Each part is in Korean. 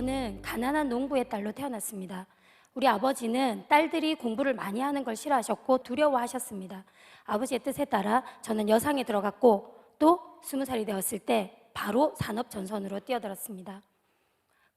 저는 가난한 농부의 딸로 태어났습니다. 우리 아버지는 딸들이 공부를 많이 하는 걸 싫어하셨고 두려워하셨습니다. 아버지의 뜻에 따라 저는 여상에 들어갔고 또 스무 살이 되었을 때 바로 산업 전선으로 뛰어들었습니다.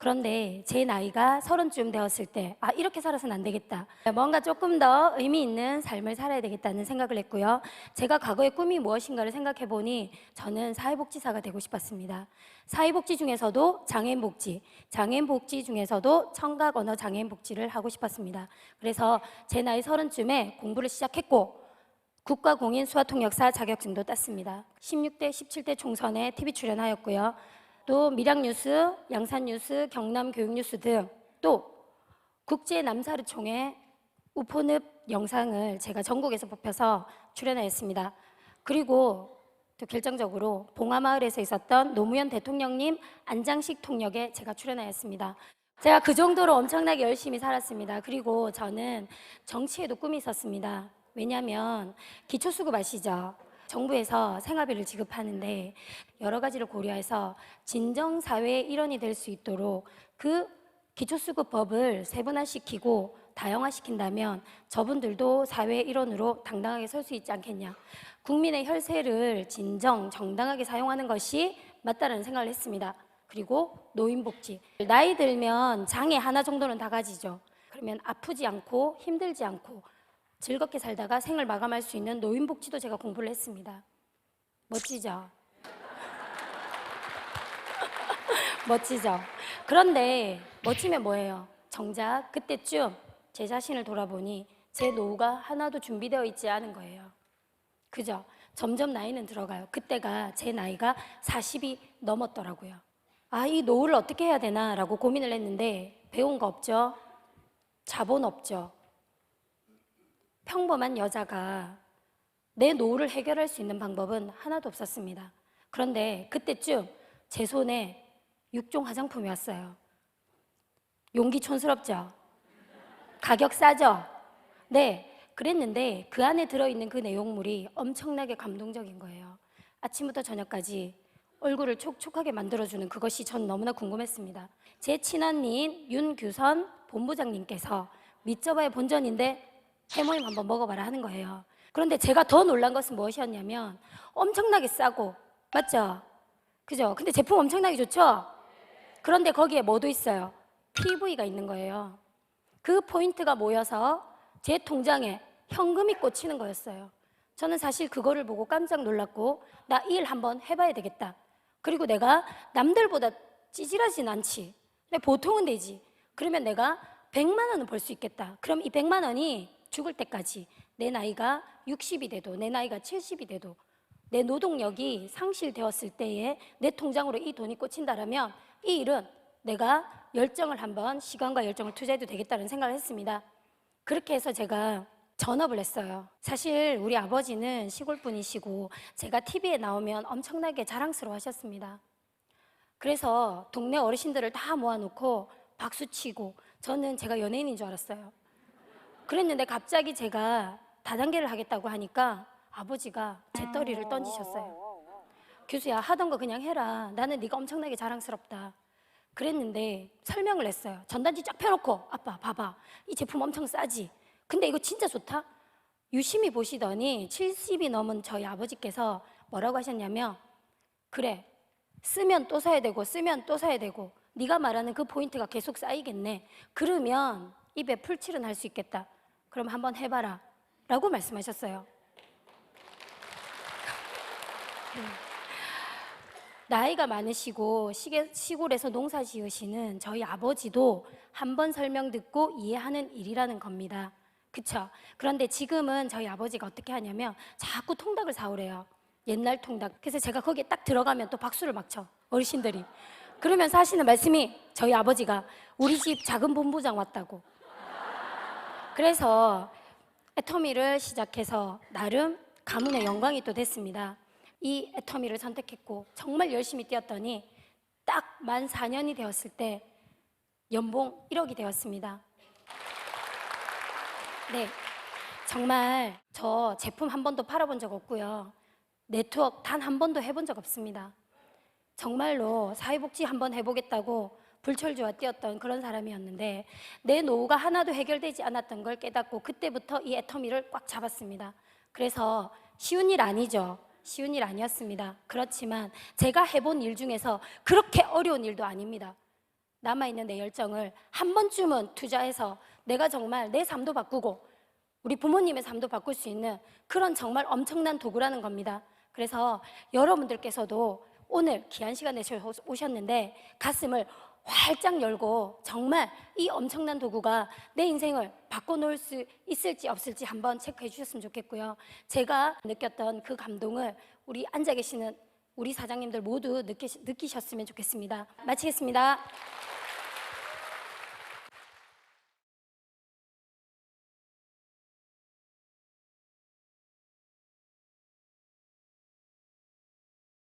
그런데 제 나이가 서른쯤 되었을 때, 아, 이렇게 살아서는 안 되겠다. 뭔가 조금 더 의미 있는 삶을 살아야 되겠다는 생각을 했고요. 제가 과거의 꿈이 무엇인가를 생각해 보니 저는 사회복지사가 되고 싶었습니다. 사회복지 중에서도 장애인복지, 장애인복지 중에서도 청각 언어 장애인복지를 하고 싶었습니다. 그래서 제 나이 서른쯤에 공부를 시작했고, 국가공인 수화통역사 자격증도 땄습니다. 16대, 17대 총선에 TV 출연하였고요. 또 밀양뉴스, 양산뉴스, 경남교육뉴스 등 또 국제 남사르총회 우포늪 영상을 제가 전국에서 뽑혀서 출연하였습니다. 그리고 또 결정적으로 봉화마을에서 있었던 노무현 대통령님 안장식 통역에 제가 출연하였습니다. 제가 그 정도로 엄청나게 열심히 살았습니다. 그리고 저는 정치에도 꿈이 있었습니다. 왜냐하면 기초수급 아시죠? 정부에서 생활비를 지급하는데 여러 가지를 고려해서 진정 사회의 일원이 될 수 있도록 그 기초수급법을 세분화시키고 다양화시킨다면 저분들도 사회의 일원으로 당당하게 설 수 있지 않겠냐. 국민의 혈세를 진정 정당하게 사용하는 것이 맞다는 생각을 했습니다. 그리고 노인복지. 나이 들면 장애 하나 정도는 다 가지죠. 그러면 아프지 않고 힘들지 않고 즐겁게 살다가 생을 마감할 수 있는 노인복지도 제가 공부를 했습니다. 멋지죠? 멋지죠? 그런데 멋지면 뭐예요? 정작 그때쯤 제 자신을 돌아보니 제 노후가 하나도 준비되어 있지 않은 거예요. 그죠? 점점 나이는 들어가요. 그때가 제 나이가 40이 넘었더라고요. 아, 이 노후를 어떻게 해야 되나라고 고민을 했는데 배운 거 없죠? 자본 없죠? 평범한 여자가 내 노후를 해결할 수 있는 방법은 하나도 없었습니다. 그런데 그때쯤 제 손에 육종 화장품이 왔어요. 용기 촌스럽죠? 가격 싸죠? 네, 그랬는데 그 안에 들어있는 그 내용물이 엄청나게 감동적인 거예요. 아침부터 저녁까지 얼굴을 촉촉하게 만들어주는 그것이 전 너무나 궁금했습니다. 제 친언니인 윤규선 본부장님께서 밑져봐야 본전인데 해모임 한번 먹어봐라 하는 거예요. 그런데 제가 더 놀란 것은 무엇이었냐면 엄청나게 싸고 맞죠? 그죠? 근데 제품 엄청나게 좋죠? 그런데 거기에 뭐도 있어요? PV가 있는 거예요. 그 포인트가 모여서 제 통장에 현금이 꽂히는 거였어요. 저는 사실 그거를 보고 깜짝 놀랐고 나이일 한번 해봐야 되겠다. 그리고 내가 남들보다 찌질하진 않지. 보통은 되지. 그러면 내가 100만 원은 벌 수 있겠다. 그럼 이 100만 원이 죽을 때까지 내 나이가 60이 돼도 내 나이가 70이 돼도 내 노동력이 상실되었을 때에 내 통장으로 이 돈이 꽂힌다라면 이 일은 내가 열정을 한번 시간과 열정을 투자해도 되겠다는 생각을 했습니다. 그렇게 해서 제가 전업을 했어요. 사실 우리 아버지는 시골 분이시고 제가 TV에 나오면 엄청나게 자랑스러워 하셨습니다. 그래서 동네 어르신들을 다 모아놓고 박수 치고 저는 제가 연예인인 줄 알았어요. 그랬는데 갑자기 제가 다단계를 하겠다고 하니까 아버지가 제 떠리를 던지셨어요. 교수야 하던 거 그냥 해라. 나는 네가 엄청나게 자랑스럽다. 그랬는데 설명을 했어요. 전단지 쫙 펴놓고 아빠 봐봐 이 제품 엄청 싸지. 근데 이거 진짜 좋다. 유심히 보시더니 70이 넘은 저희 아버지께서 뭐라고 하셨냐면 그래 쓰면 또 사야 되고 쓰면 또 사야 되고 네가 말하는 그 포인트가 계속 쌓이겠네. 그러면 입에 풀칠은 할 수 있겠다. 그럼 한번 해봐라. 라고 말씀하셨어요. 네. 나이가 많으시고 시골에서 농사 지으시는 저희 아버지도 한 번 설명 듣고 이해하는 일이라는 겁니다. 그쵸? 그런데 지금은 저희 아버지가 어떻게 하냐면 자꾸 통닭을 사오래요. 옛날 통닭. 그래서 제가 거기에 딱 들어가면 또 박수를 막 쳐. 어르신들이. 그러면서 하시는 말씀이 저희 아버지가 우리 집 작은 본부장 왔다고. 그래서 애터미를 시작해서 나름 가문의 영광이 또 됐습니다. 이 애터미를 선택했고 정말 열심히 뛰었더니 딱 만 4년이 되었을 때 연봉 1억이 되었습니다. 네. 정말 저 제품 한 번도 팔아본 적 없고요. 네트워크 단 한 번도 해본 적 없습니다. 정말로 사회복지 한번 해보겠다고 불철주와 뛰었던 그런 사람이었는데 내 노후가 하나도 해결되지 않았던 걸 깨닫고 그때부터 이 애터미를 꽉 잡았습니다. 그래서 쉬운 일 아니죠. 쉬운 일 아니었습니다. 그렇지만 제가 해본 일 중에서 그렇게 어려운 일도 아닙니다. 남아있는 내 열정을 한 번쯤은 투자해서 내가 정말 내 삶도 바꾸고 우리 부모님의 삶도 바꿀 수 있는 그런 정말 엄청난 도구라는 겁니다. 그래서 여러분들께서도 오늘 귀한 시간 내셔 오셨는데 가슴을 활짝 열고 정말 이 엄청난 도구가 내 인생을 바꿔놓을 수 있을지 없을지 한번 체크해 주셨으면 좋겠고요. 제가 느꼈던 그 감동을 우리 앉아 계시는 우리 사장님들 모두 느끼, 느끼셨으면 좋겠습니다. 마치겠습니다.